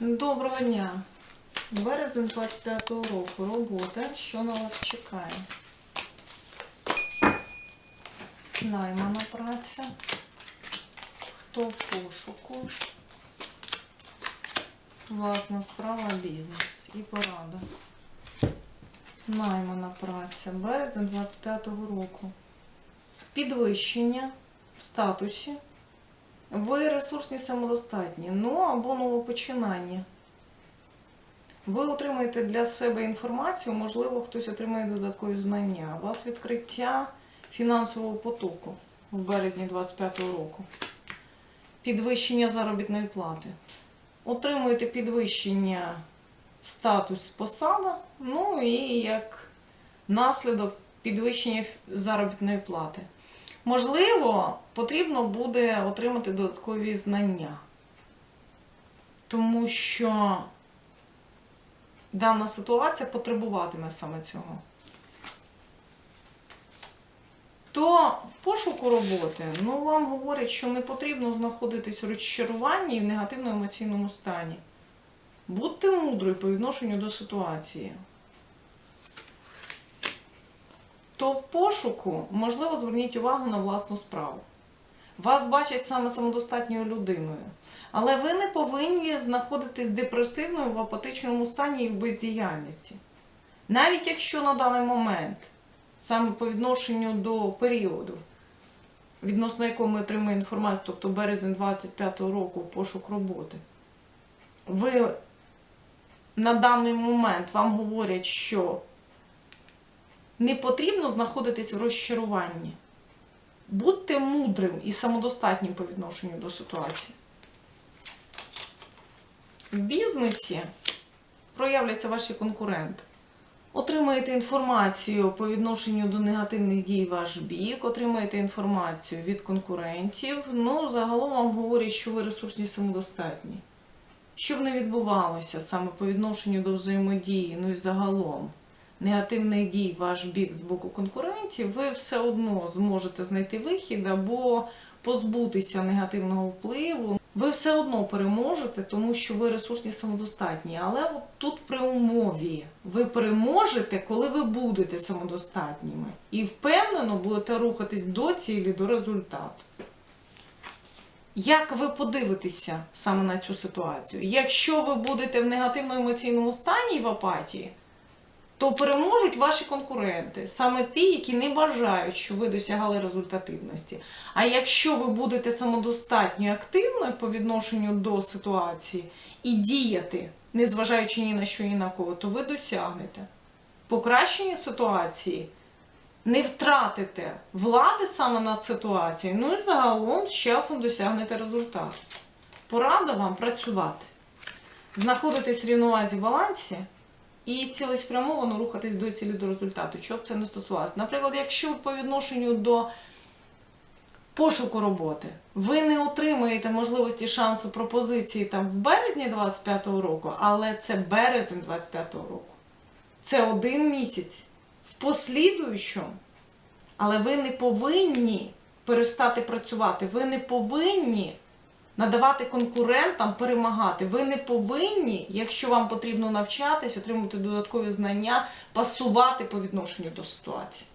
Доброго дня. Березень 25-го року. Робота. Що на вас чекає? Наймана праця. Хто в пошуку? Власна справа, бізнес і порада. Наймана праця. Березень 25-го року. Підвищення в статусі. Ви ресурсні самодостатні, ну або новопочинання. Ви отримаєте для себе інформацію, можливо, хтось отримає додаткові знання. У вас відкриття фінансового потоку в березні 25-го року. Підвищення заробітної плати. Отримуєте підвищення в статус посада, ну і як наслідок підвищення заробітної плати. Можливо, потрібно буде отримати додаткові знання, тому що дана ситуація потребуватиме саме цього. То в пошуку роботи, ну вам говорять, що не потрібно знаходитись в розчаруванні і в негативному емоційному стані. Будьте мудрою по відношенню до ситуації. То в пошуку, можливо, зверніть увагу на власну справу. Вас бачать саме самодостатньою людиною. Але ви не повинні знаходитись депресивною в апатичному стані і в бездіяльності. Навіть якщо на даний момент, саме по відношенню до періоду, відносно якого ми отримуємо інформацію, тобто березень 25-го року пошук роботи, ви на даний момент вам говорять, що не потрібно знаходитись в розчаруванні. Будьте мудрим і самодостатнім по відношенню до ситуації. В бізнесі проявляться ваші конкуренти. Отримаєте інформацію по відношенню до негативних дій ваш бік, отримаєте інформацію від конкурентів. Ну, загалом вам говорять, що ви ресурсні самодостатні. Що б не відбувалося саме по відношенню до взаємодії, ну і загалом негативних дій ваш бік з боку конкурентів, ви все одно зможете знайти вихід або позбутися негативного впливу. Ви все одно переможете, тому що ви ресурсні самодостатні. Але от тут при умові ви переможете, коли ви будете самодостатніми. І впевнено будете рухатись до цілі, до результату. Як ви подивитеся саме на цю ситуацію? Якщо ви будете в негативному емоційному стані і в апатії, то переможуть ваші конкуренти, саме ті, які не бажають, щоб ви досягали результативності. А якщо ви будете самодостатньо активною по відношенню до ситуації і діяти, незважаючи ні на що, ні на кого, то ви досягнете покращення ситуації, не втратите влади саме над ситуацією, ну і загалом з часом досягнете результату. Порада вам працювати, знаходитись в рівновазі балансі і цілеспрямовано рухатись до цілі до результату, що б це не стосувалося. Наприклад, якщо по відношенню до пошуку роботи ви не отримуєте можливості шансу пропозиції там в березні 25-го року, але це березень 25-го року. Це один місяць в послідуючому, але ви не повинні перестати працювати. Ви не повинні надавати конкурентам перемагати. Ви не повинні, якщо вам потрібно навчатись, отримати додаткові знання, пасувати по відношенню до ситуації.